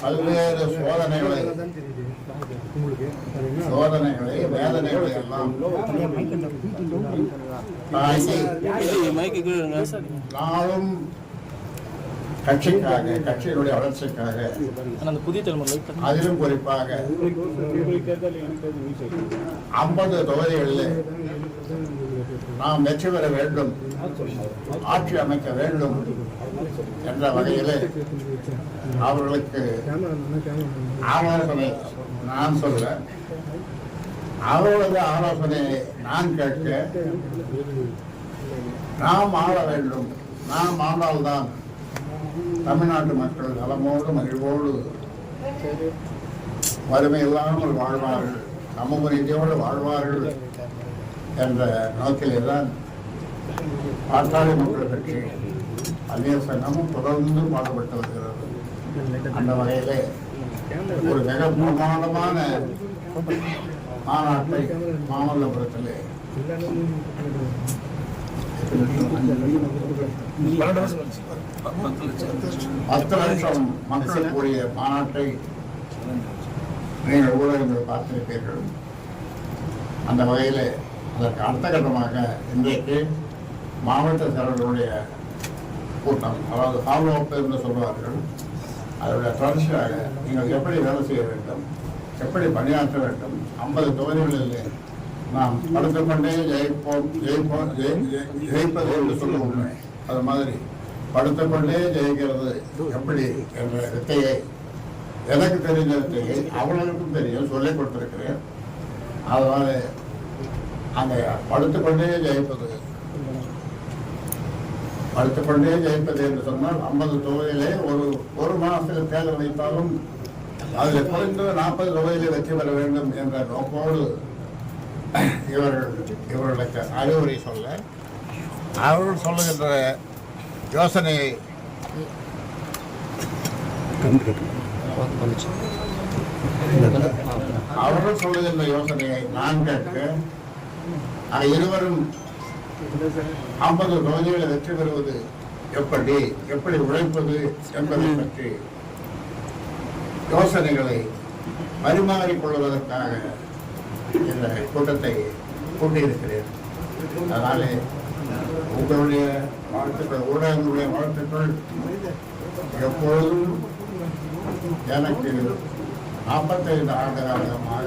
பல்வேறு சோதனைகளை சோதனைகளை வேதனைகளை எல்லாம் தாங்கி நாளும் கட்சிக்காக கட்சியினுடைய வளர்ச்சிக்காக அந்த புதிய தலைமுறை அதிலும் குறிப்பாக ஐம்பது தொகுதிகளில் நாம் வெற்றி பெற வேண்டும். ஆட்சி அமைக்க வேண்டும் என்ற வகையில் அவர்களுக்கு ஆலோசனை நான் சொல்ல அவர்களது ஆலோசனையை நான் கேட்க நாம் ஆள வேண்டும். நாம் ஆண்டால்தான் தமிழ்நாட்டு மக்கள் நலமோடு மகிழ்வோடு வறுமை இல்லாமல் வாழ்வார்கள். சமூக ரீதியோடு வாழ்வார்கள். என்ற நோக்கிலே தான் பாட்டாளி மக்கள் கட்சி அதே சங்கமும் தொடர்ந்து பாடுபட்டு வருகிறது. அந்த வகையிலே ஒரு மிக பிரமாண்டமான மாநாட்டை மாமல்லபுரத்திலே பத்து லட்சம் மக்கள் கூடிய மாநாட்டை நீங்கள் ஊடகங்கள் பார்த்திருப்பீர்கள். அந்த வகையில் அதற்கு அடுத்த கட்டமாக இன்றைக்கு மாவட்ட செயலர்களுடைய கூட்டம் அதாவது ஃபாலோ அப் என்று சொல்வார்கள் அதனுடைய தொடர்ச்சியாக நீங்கள் எப்படி வேலை செய்ய வேண்டும் எப்படி பணியாற்ற வேண்டும் ஐம்பது தொகுதிகளில் நாம் படுத்துக்கொண்டே ஜெயிப்போம் ஜெயிப்போம் ஜெயி- ஜெயிப்பது என்று சொல்ல உண்மை அது மாதிரி படுத்துக்கொண்டே ஜெயிக்கிறது எப்படி என்ற வித்தையை எனக்கு தெரிஞ்ச வித்தையை அவர்களுக்கும் தெரியும் சொல்லிக் கொடுத்திருக்கிறேன். அதனால அங்கே படுத்துக்கொண்டே ஜெயிப்பது. படுத்துக்கொண்டே ஜெயிப்பது என்று சொன்னால் ஐம்பது தொகுதியிலே ஒரு ஒரு மாதத்தில் தேர்தல் வைத்தாலும் அதில் குறைந்து நாற்பது தொகுதியிலே வெற்றி பெற வேண்டும் என்ற நோக்கோடு இவர்கள் இவர்களுக்கு அறிவுரை சொல்ல அவர்கள் சொல்லுகின்ற யோசனையை அவர்கள் சொல்லுகின்ற யோசனையை நான் கேட்க அது இருவரும் ஐம்பது தொகுதிகளை வெற்றி பெறுவது எப்படி? எப்படி உழைப்பது என்பதை பற்றி யோசனைகளை பரிமாறிக்கொள்வதற்காக இந்த கூட்டத்தை கூட்டியிருக்கிறேன். அதனாலே உங்களுடைய வாழ்த்துக்கள் ஊடகங்களுடைய வாழ்த்துக்கள் எப்பொழுதும் எனக்கு நாற்பத்தைந்து ஆண்டு காலமாக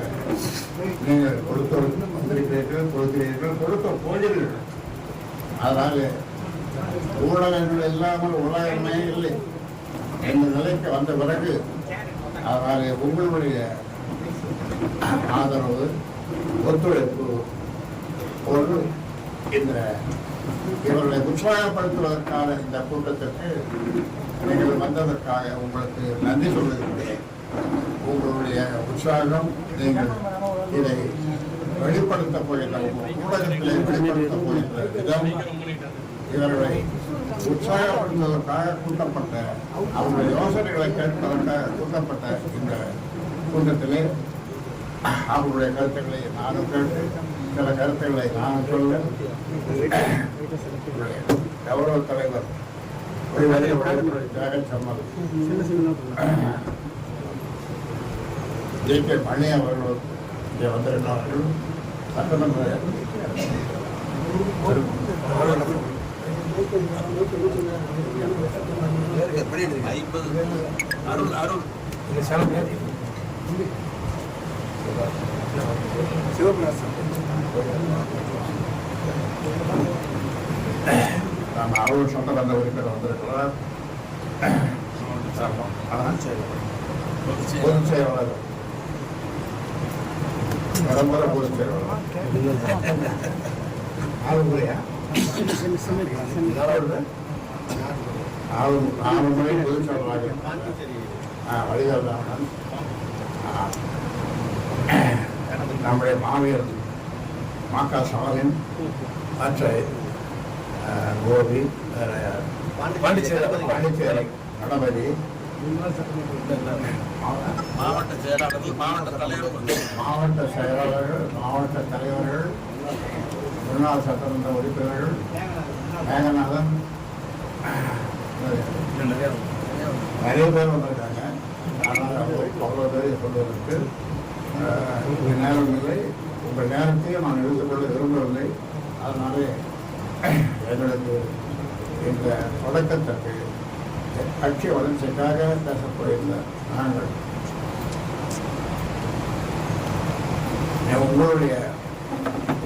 நீங்கள் கொடுத்து வந்திருக்கிறீர்கள் கொடுக்கிறீர்கள் கொடுக்க போகிறீர்கள். அதனால ஊடகங்கள் இல்லாமல் உலகமே இல்லை என்ற நிலைக்கு வந்த பிறகு அதனால உங்களுடைய ஆதரவு ஒத்துழைப்பு ஒரு இந்த இவர்களை உற்சாகப்படுத்துவதற்கான இந்த கூட்டத்திற்கு நீங்கள் வந்ததற்காக உங்களுக்கு நன்றி சொல்லியிருக்கிறேன் உங்களுடைய உற்சாகம் நீங்கள் இதை வெளிப்படுத்த போகின்ற ஊடகத்திலே வெளிப்படுத்த போகின்ற விதம் இவர்களை உற்சாகப்படுத்துவதற்காக கூட்டப்பட்ட அவருடைய யோசனைகளை கேட்பதற்காக கூட்டப்பட்ட இந்த கூட்டத்திலே அவருடைய கருத்துக்களை நானும் கேட்டு சில கருத்துக்களை நானும் சொல்ல கௌரவ தலைவர் தியாக சம்மல் ஜே கே மணி அவர்கள் இங்கே வந்திருக்கிறார்கள். சட்டமன்ற அருள் அருள் நாம் சட்டமன்ற உறுப்பினர் வந்திருக்கிறார். பொதுச் செயலாளர். பரம்பரை பொதுச் செயலாளர் ஆளுமுறையா ஆளு ஆ வடிவேல் நம்முடைய மாவீரர் மாக்கா ஸ்டாலின் மற்ற கோபி பாண்டிச்சேரி. பாண்டிச்சேரி கணபதி மாவட்ட செயலாளர்கள் மாவட்ட தலைவர்கள் மாவட்ட செயலாளர்கள் மாவட்ட தலைவர்கள் முன்னாள் சட்டமன்ற உறுப்பினர்கள் மேகநாதன் நிறைய பேர் வந்திருக்காங்க பதில் சொல்வதற்கு அஹ், இங்கு நேரம் இல்லை உங்கள் நேரத்தையும் நான் எடுத்துக்கொள்ள விரும்பவில்லை. அதனாலே எங்களுக்கு இந்த தொடக்கத்திற்கு கட்சி வளர்ச்சிக்காக பேசப்படுகின்ற நாங்கள். உங்களுடைய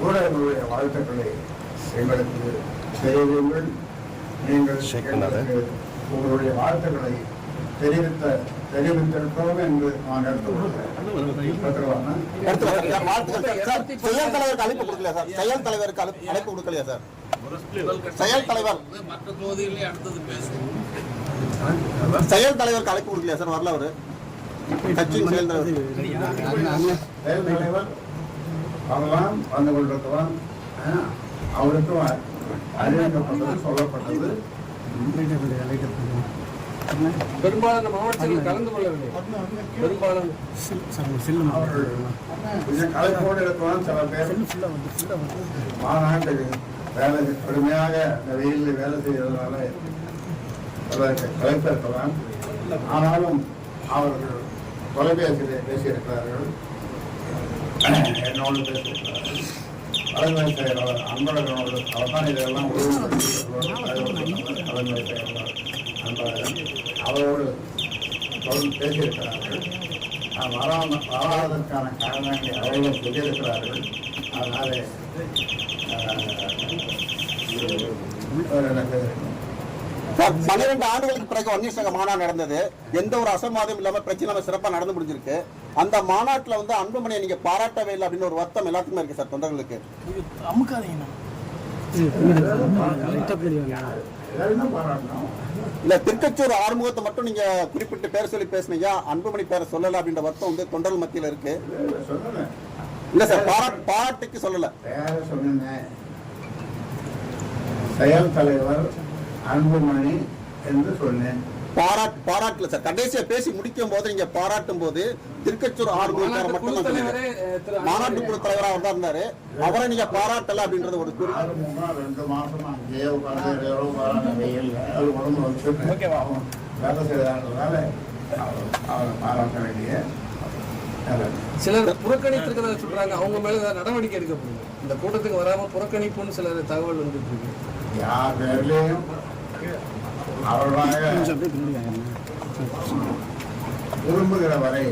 ஊடகங்களுடைய வாழ்த்துக்களை எங்களுக்கு தெரிவிங்கள் நீங்கள் உங்களுடைய வாழ்த்துக்களை தெரிவித்த தெரிவித்திருக்கிறோம் என்று நான்? செயல் தலைவருக்கு அழைப்பு கொடுக்கலையா சார்? செயல் தலைவருக்கு அழைப்பு கொடுக்கலையா சார்? செயல் தலைவர். மற்ற தொகுதியிலே அடுத்தது பேசுவோம். செயல் தலைவருக்கு அழைப்பு கொடுக்கலையா சார்? வரல அவரு. கட்சியின் செயல் தலைவர். செயல் தலைவர் வரலாம் வந்து கொண்டிருக்கலாம் அவருக்கும் அறிவிக்கப்பட்டது சொல்லப்பட்டது. பெரும்பாலான மாவட்டத்தில் கலந்து கொள்ளவில்லை. பெரும்பாலான கலைப்போடு இருக்கலாம் சில பேர். மாநாட்டுக்கு வேலை கடுமையாக இந்த வெயிலில் வேலை செய்யறதுனால அதற்கு கலைப்பு ஆனாலும் அவர்கள் தொலைபேசியில் பேசியிருக்கிறார்கள். என்னோடு பேசியிருக்கிறார்கள். தலைமை செயலாளர் அன்பழகனோடு அவர் தான் இதெல்லாம் ஒழுங்குபடுத்தி தலைமை செயலாளர் அன்பழகன் அவரோடு தொடர்ந்து பேசியிருக்கிறார்கள். வராம வராததற்கான காரணங்களை அவர்களும் சொல்லியிருக்கிறார்கள். அதனாலே எனக்கு பன்னிரெண்டு ஆண்டுகளுக்கு பிறகு வன்னியர் மாநாடு நடந்தது. எந்த ஒரு அசம்பாதம் இல்லாம பிரச்சனை இல்லாம சிறப்பா நடந்து முடிஞ்சிருக்கு. அந்த மாநாட்டுல வந்து அன்புமணியை நீங்க பாராட்டவே இல்லை அப்படின்னு ஒரு வருத்தம் எல்லாத்துக்குமே இருக்கு சார் தொண்டர்களுக்கு. இல்ல திருக்கச்சூர் ஆறுமுகத்தை மட்டும் நீங்க குறிப்பிட்டு பேர் சொல்லி பேசுனீங்க. அன்புமணி பேரை சொல்லல அப்படின்ற வருத்தம் வந்து தொண்டர்கள் மத்தியில இருக்கு. இல்லை, சொல்லுங்க இல்ல சார் பாராட்டு பாராட்டுக்கு சொல்லல. பேர சொன்னேன் செயல் தலைவர் அன்புமணி என்று சொன்னேன். பாராட்டு பாராட்டுல சார். கடைசியா பேசி முடிக்கும் போது நீங்க பாராட்டும் போது திருக்கச்சூர் ஆறுமுகத்தார மட்டும் தான் மாநாட்டு குழு தலைவரா அவர் தான் இருந்தாரு. அவரை நீங்க பாராட்டல அப்படின்றது ஒரு ரெண்டு மாசம் அங்கேயே வெயில் அது உடம்பு வேலை செய்யறதுனால அவர் பாராட்ட வேண்டிய. சிலர் புறக்கணித்திருக்கிறத சொல்றாங்க. அவங்க மேல நடவடிக்கை எடுக்கப்படுது இந்த கூட்டத்துக்கு வராம புறக்கணிப்புன்னு சிலர் தகவல் வந்துட்டு இருக்கு. யார் பேர்லையும் அவர்களாக விரும்புகிற வரை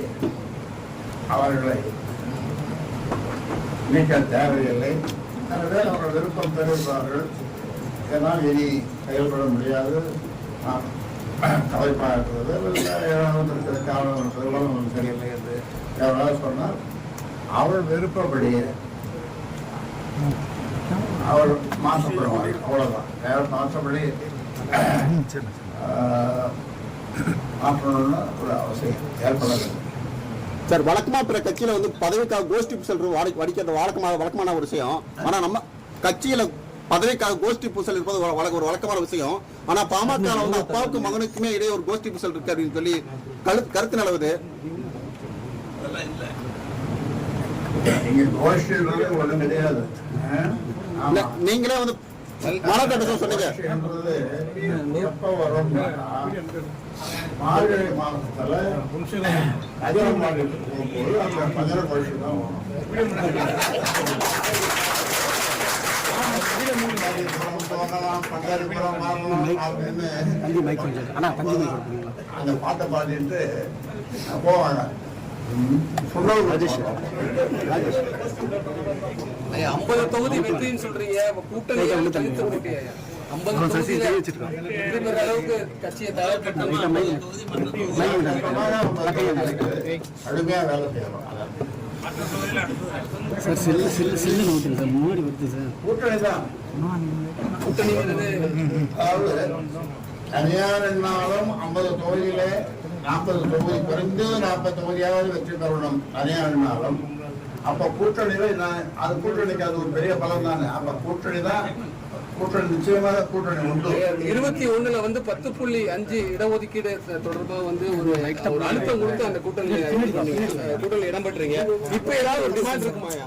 அவர்களை நீக்க தேவையில்லை. எனவே அவர்கள் விருப்பம் தெரிவிப்பார்கள். இதனால் இனி செயல்பட முடியாது. நான் கலைப்பாக இருக்கிறது. ஏதாவது இருக்கிற காரணம் இருக்கிறது சரியில்லை என்று எவ்வளவு சொன்னால் அவள் விருப்பப்படியே அவள் மாற்றப்படுவார் அவ்வளவுதான். வேற மாற்றப்படி மாற்றணும்னு ஒரு அவசியம் ஏற்படவில்லை சார் வழக்கமா பிற கட்சியில வந்து பதவிக்காக கோஷ்டி பூசல் வாடி- வடிக்கிறது வழக்கமான வழக்கமான ஒரு விஷயம். ஆனா நம்ம கட்சியில பதவிக்காக கோஷ்டி பூசல் இருப்பது ஒரு வழக்க- ஒரு வழக்கமான விஷயம். ஆனா பாமக வந்து அப்பாவுக்கும் மகனுக்குமே இடையே ஒரு கோஷ்டி பூசல் இருக்கு அப்படின்னு சொல்லி கரு- கருத்து நிலவுது. நீங்களே வந்து பேச சொன்னீங்க மார்கழி மாசத்துல அதிகம் மாநிலத்துக்கு போகும்போது அந்த பஞ்சர கோஷ்டி தான் அந்த பாட்டை பாடிட்டு போவாங்க 50 தொகுதி வெற்றின்னு சொல்றீங்க. கூட்டணி ஐம்பது அளவுக்கு கட்சியை தொகுதி அடுத்தது சார் செல்லு செல்லு செல்லு நோட்டுங்க சார். முன்னாடி வருது சார். கூட்டணி தான். கூட்டணிங்கிறது அதாவது தனியார் எண்ணாலும் ஐம்பது தொகுதியிலே நாற்பது தொகுதி குறைந்தது நாற்பது தொகுதியாவது வெற்றி பெறணும் தனியார் எண்ணாலும் அப்ப கூட்டணியில நான் அது கூட்டணிக்கு அது ஒரு பெரிய பலம் தானே. அப்ப கூட்டணி தான் கூட்டணி நிச்சயமாக கூட்டணி உண்டு. இருபத்தி ஒண்ணுல வந்து பத்து புள்ளி அஞ்சு இடஒதுக்கீடு தொடர்பா வந்து ஒரு ஒரு அழுத்தம் கொடுத்து அந்த கூட்டணி கூட்டணி இடம்பெற்றீங்க இப்ப ஏதாவது ஒரு டிமாண்ட் இருக்குமாயா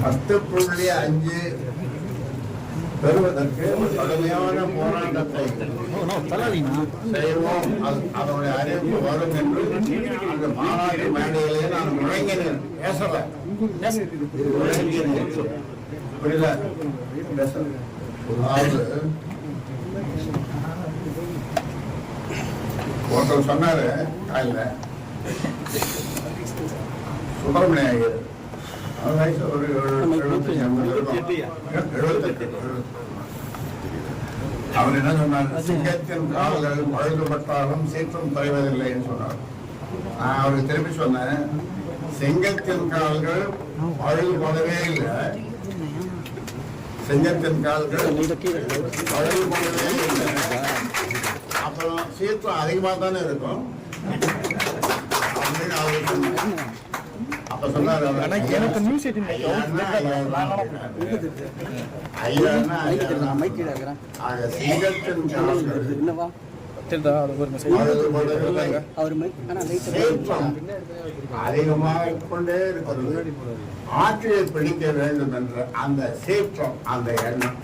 பத்து புள்ளி அஞ்சு பெறுவதற்கு கடுமையான போராட்டத்தை செய்வோம். அதனுடைய அறிவிப்பு வரும் என்று அந்த மாநாட்டு மேடையிலே நான் முழங்கினேன் பேசல. முழங்கினேன். புரியல? பேசல. ஒருத்தர் சொன்னாரு காலையில சுப்பிரமணிய ஐயர். ஒரு எழுபத்தெட்டு அவர் என்ன சொன்னார் சிங்கத்தின் கால்கள் பழுதுபட்டாலும் சீற்றம் குறைவதில்லைன்னு சொன்னார் நான் அவருக்கு திருப்பி சொன்னேன் சிங்கத்தின் கால்கள் பழுதுபடவே இல்லை சிங்கத்தின் கால்கள் பழுதுபடவே இல்லை அப்புறம் சீற்றம் அதிகமாக தானே இருக்கும் அப்படின்னு அவர் அவர். அதிகமாக கொண்டே இருக்கிறது. ஆற்றியை பிடிக்க வேண்டும் என்ற அந்த சீற்றம் அந்த எண்ணம்.